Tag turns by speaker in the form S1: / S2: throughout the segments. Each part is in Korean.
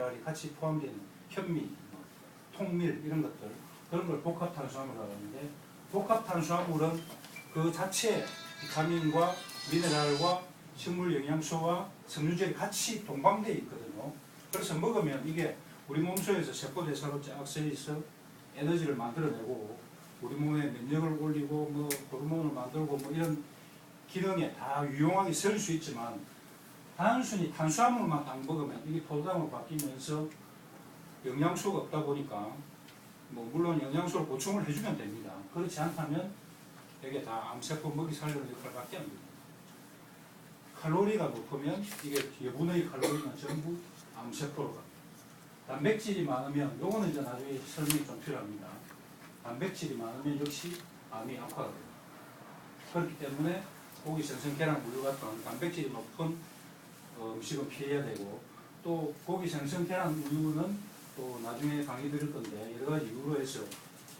S1: 미네랄이 같이 포함되어 있는 현미, 뭐, 통밀 이런 것들 그런 걸 복합 탄수화물이라고 하는데 복합 탄수화물은 그 자체 비타민과 미네랄과 식물 영양소와 섬유질이 같이 동방되어 있거든요. 그래서 먹으면 이게 우리 몸속에서 세포 대사로 쫙 쓰여서 에너지를 만들어내고 우리 몸의 면역을 올리고 뭐 호르몬을 만들고 뭐 이런 기능에 다 유용하게 쓸 수 있지만 단순히 탄수화물만 딱 먹으면 이게 포도당으로 바뀌면서 영양소가 없다 보니까 뭐 물론 영양소를 보충을 해주면 됩니다. 그렇지 않다면 이게 다 암세포 먹이 살리는 역할밖에 안 됩니다. 칼로리가 높으면 이게 여분의 칼로리는 전부 암세포로 갑니다. 단백질이 많으면 요거는 이제 나중에 설명이 좀 필요합니다. 단백질이 많으면 역시 암이 악화가 됩니다. 그렇기 때문에 고기, 생선, 계란, 우유 같은 단백질이 높은 어, 음식은 피해야 되고 또 고기, 계란, 우유는 또 나중에 강의 드릴 건데 여러 가지 이유로 해서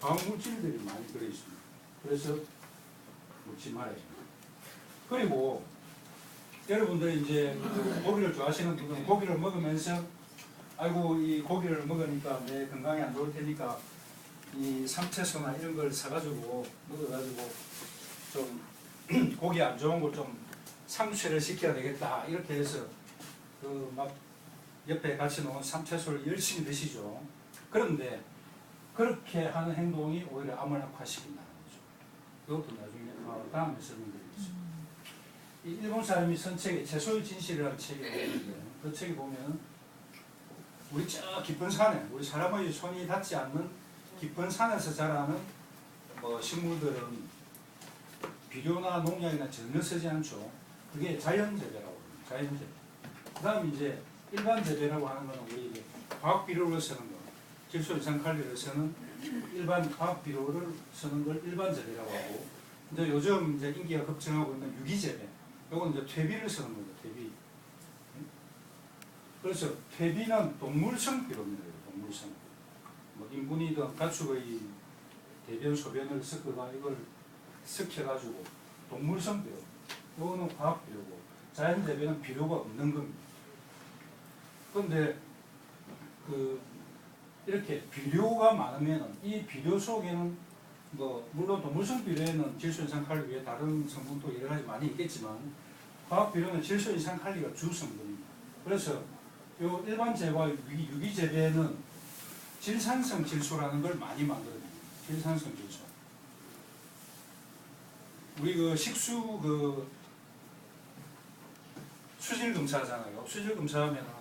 S1: 화학물질들이 많이 들어있습니다. 그래서 먹지 말아야 됩니다. 그리고 여러분들 이제 그 고기를 좋아하시는 분들은 고기를 먹으면서 아이고 이 고기를 먹으니까 내 건강에 안 좋을 테니까 이 삼채소나 이런 걸 사가지고 먹어가지고 좀 고기 안 좋은 걸좀 상쇄를 시켜야 되겠다 이렇게 해서 그 막 옆에 같이 놓은 삼채소를 열심히 드시죠. 그런데 그렇게 하는 행동이 오히려 암을 악화시킨다는 거죠. 그것도 나중에 어, 다음에 설명드리겠습니다. 이 일본 사람이 쓴 책에 채소의 진실이라는 책이 있는데 그 책에 보면 우리 저 깊은 산에 우리 사람의 손이 닿지 않는 깊은 산에서 자라는 뭐 식물들은 비료나 농약이나 전혀 쓰지 않죠. 그게 자연 재배라고 합니다. 자연 재배. 그 다음 이제 일반 재배라고 하는 거는 우리 이제 화학 비료를 쓰는 거, 질소 이상 칼리를 쓰는 일반 화학 비료를 쓰는 걸 일반 재배라고 하고, 근데 요즘 이제 인기가 급증하고 있는 유기 재배, 요건 이제 퇴비를 쓰는 거죠. 퇴비. 그래서 퇴비는 동물성 비료입니다. 동물성. 뭐 인분이든 가축의 대변 소변을 섞어가 이걸 섞여가지고 동물성 비료. 이거는 화학 비료고 자연 재배는 비료가 없는 겁니다. 그런데 그 이렇게 비료가 많으면 이 비료 속에는 뭐 물론 동물성 비료에는 질소 이상 칼리 외에 다른 성분도 여러 가지 많이 있겠지만 화학 비료는 질소 이상 칼리가 주 성분입니다. 그래서 요 일반 재와 유기, 유기 재배는 질산성 질소라는 걸 많이 만들어냅니다. 질산성 질소. 우리 그 식수 그 수질 검사하잖아요. 수질 검사하면은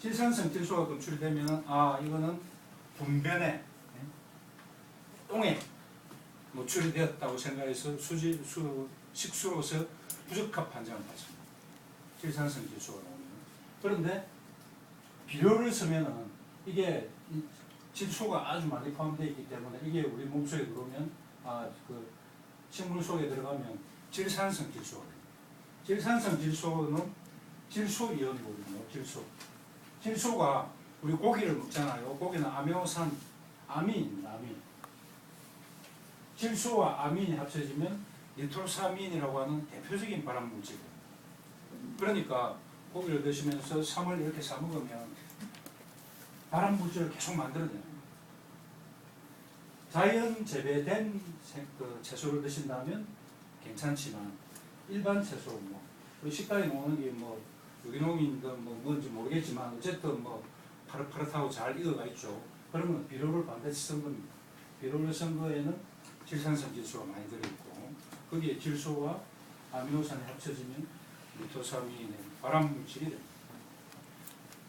S1: 질산성 질소가 검출이 되면은 아 이거는 분변에 예? 똥에 노출이 되었다고 생각해서 수질 수 식수로서 부적합 판정을 받습니다. 질산성 질소가 나오면 그런데 비료를 쓰면은 이게 이 질소가 아주 많이 포함되어 있기 때문에 이게 우리 몸속에 들어오면 아 그 식물 속에 들어가면 질산성 질소가 됩니다. 질산성 질소는 질소 이온이거든요. 질소. 질소가 우리 고기를 먹잖아요. 고기는 아미노산 아민, 아민. 질소와 아민이 합쳐지면 니트로사민이라고 하는 대표적인 발암 물질이에요. 그러니까 고기를 드시면서 삼을 이렇게 싸 먹으면 발암 물질을 계속 만들어내요. 자연 재배된 생- 그 채소를 드신다면 괜찮지만 일반 채소 뭐 우리 식당에 놓는 게 뭐 유기농인든 뭐 뭔지 모르겠지만 어쨌든 뭐 파릇파릇하고 잘 익어가 있죠. 그러면 비료를 반드시 쓴 겁니다. 비료를 쓴 거에는 질산성 질소가 많이 들어있고 거기에 질소와 아미노산이 합쳐지면 리토사민이 발암 물질이 됩니다.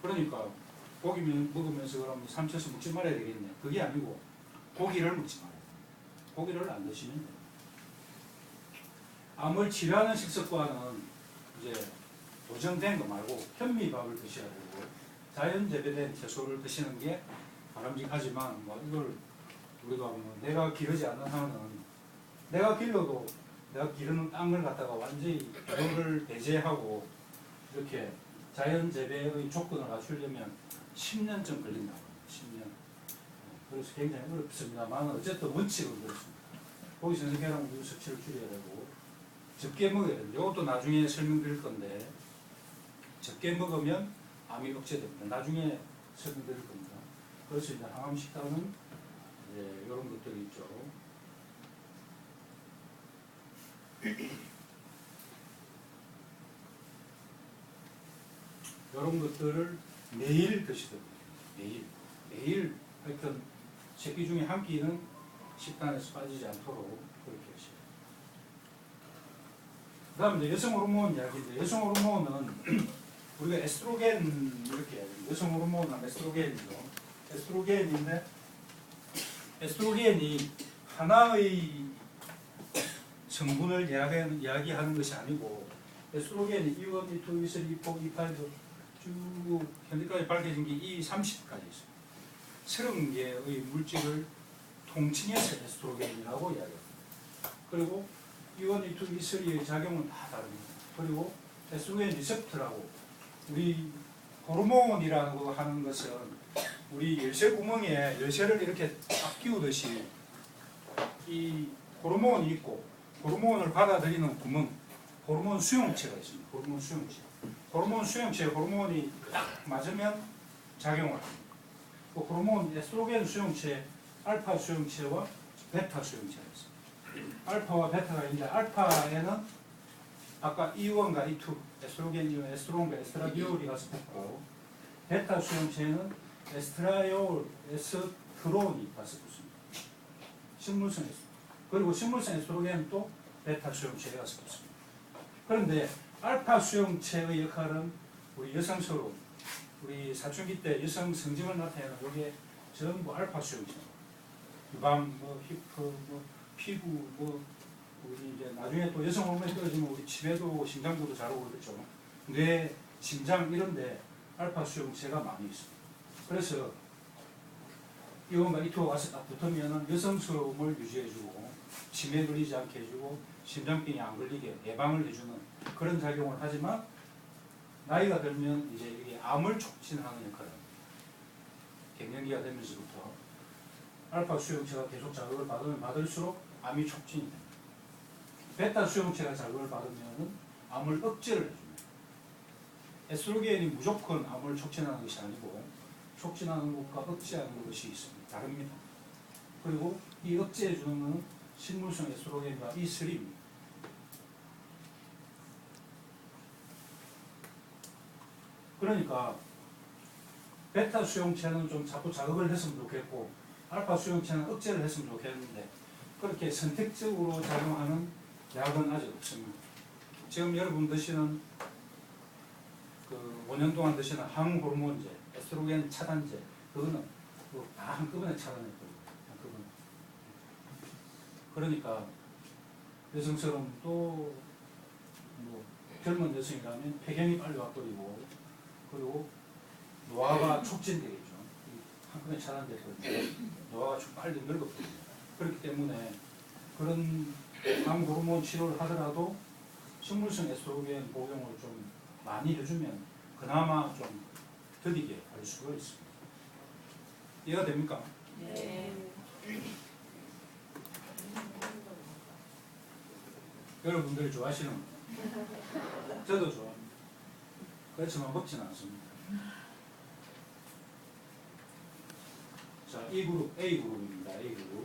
S1: 그러니까 고기 먹으면서 그러면 삼채소 먹지 말아야 되겠네. 그게 아니고 고기를 먹지 말아요. 고기를 안 드시면 돼요. 암을 치료하는 식습관은 이제 보정된 거 말고 현미밥을 드셔야 되고 자연 재배된 채소를 드시는 게 바람직하지만 뭐 이걸 우리가 뭐 내가 기르지 않는 한은 내가 길러도 내가 기르는 땅을 갖다가 완전히 비료를 배제하고 이렇게 자연 재배의 조건을 갖추려면 10년쯤 걸린다고 합니다. 10년. 그래서 굉장히 어렵습니다만 어쨌든 원칙은 그렇습니다. 고기 생선 계란 우유 섭취를 줄여야 되고 적게 먹어야 됩니다. 이것도 나중에 설명드릴 건데 적게 먹으면 암이 억제됩니다. 나중에 설명드릴 겁니다. 그래서 이제 항암 식단은 이제 이런 것들이 있죠. 이런 것들을 매일 드시도록 매일 매일 하여튼 세끼 중에 한 끼는 식단에서 빠지지 않도록 그렇게 하시고 그 다음에 이제 여성 호르몬 이야기 인데 여성 호르몬은 우리가 에스트로겐 이렇게. 여성 호르몬은 에스트로겐이죠 에스트로겐인데 에스트로겐이 하나의 성분을 이야기하는, 것이 아니고 에스트로겐이 E1, E2, E3, E4, E5 쭉 현재까지 밝혀진 게 E30까지 있습니다. 30개의 물질을 통칭해서 에스트로겐이라고 이야기합니다. 그리고 E1, E2, E3의 작용은 다 다릅니다. 그리고 에스트로겐 리셉터라고 우리 호르몬이라고 하는 것은 우리 열쇠 구멍에 열쇠를 이렇게 딱 끼우듯이 이 호르몬이 있고 호르몬을 받아들이는 구멍, 호르몬 수용체가 있습니다. 호르몬 수용체. 호르몬 수용체, 호르몬이 딱 맞으면 작용을 합니다. 그 호르몬 에스트로겐 수용체, 알파 수용체와 베타 수용체가 있습니다. 알파와 베타가 있는데 알파에는 아까 E1과 E2, 에스트로겐이와 에스트론과 에스트라디올이 가서 붙고 베타 수용체에는 에스트라이올, 에스트론이 가서 붙습니다. 식물성 에스트론. 그리고 식물성 에스트로겐은 또 베타 수용체에 가서 붙습니다. 그런데 알파 수용체의 역할은 우리 여성스러운 우리 사춘기 때 여성 성징을 나타내는 이게 전부 알파 수용체. 유방, 뭐 히프, 뭐 피부, 뭐 우리 이제 나중에 또 여성 호르몬이 떨어지면 우리 치매도 심장부도 자르고 그렇죠. 뇌, 심장 이런데 알파 수용체가 많이 있습니다. 그래서 이온과 이투가 와서 딱 붙으면은 여성스러움을 유지해주고 치매 걸리지 않게 해주고 심장병이 안 걸리게 예방을 해주는 그런 작용을 하지만 나이가 들면 이제 이게 암을 촉진하는 역할을. 갱년기가 되면서부터 알파 수용체가 계속 자극을 받으면 받을수록 암이 촉진이 됩니다. 베타 수용체가 자극을 받으면 암을 억제를 해줍니다. 에스트로겐이 무조건 암을 촉진하는 것이 아니고 촉진하는 것과 억제하는 것이 있습니다. 다릅니다. 그리고 이 억제해주는 것은 식물성 에스트로겐과 E3입니다. 그러니까 베타 수용체는 좀 자꾸 자극을 했으면 좋겠고 알파 수용체는 억제를 했으면 좋겠는데 그렇게 선택적으로 작용하는 약은 아직 없습니다. 지금 여러분 드시는 그 5년 동안 드시는 항호르몬제, 에스트로겐 차단제 그거는 그다 한꺼번에 차단했거든요. 한꺼번에. 그러니까 여성스러움도 뭐 젊은 여성이라면 폐경이 빨리 와버리고 그리고 노화가 촉진되겠죠. 이 한꺼번에 차단됐거든요. 노화가 좀 빨리 늙어버립니다. 그렇기 때문에 그런 항호르몬 치료를 하더라도 식물성 에스트로겐 복용을 좀 많이 해주면 그나마 좀 드리게 할 수가 있습니다. 이해가 됩니까?
S2: 네.
S1: 여러분들이 좋아하시는 거. 저도 좋아합니다. 그렇지만 먹지는 않습니다. 자, 이 그룹 A 그룹입니다. A 그룹.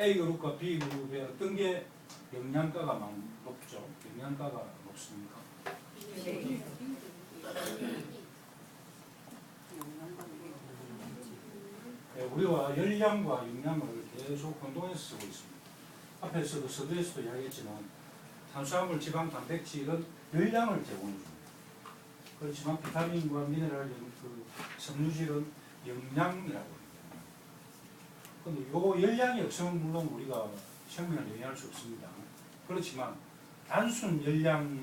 S1: A 그룹과 B 그룹에 어떤 게 영양가가 많, 높죠? 영양가가 높습니까? 네, 우리와 열량과 영양을 계속 혼동해서 쓰고 있습니다. 앞에서도 서두에서도 이야기했지만 탄수화물, 지방, 단백질은 열량을 제공해 줍니다. 그렇지만 비타민과 미네랄, 영- 그 섬유질은 영양이라고 합니다. 근데 요 열량이 없으면 물론 우리가 생명을 영위할 수 없습니다. 그렇지만 단순 열량에서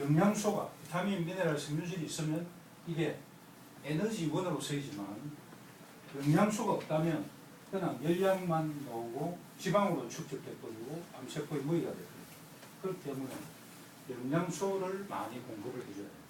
S1: 영양소가 비타민, 미네랄, 섬유질이 있으면 이게 에너지 원으로 쓰이지만 영양소가 없다면 그냥 열량만 나오고 지방으로 축적돼버리고 암세포의 무기가 되거든요. 그렇기 때문에 영양소를 많이 공급을 해줘야 돼요.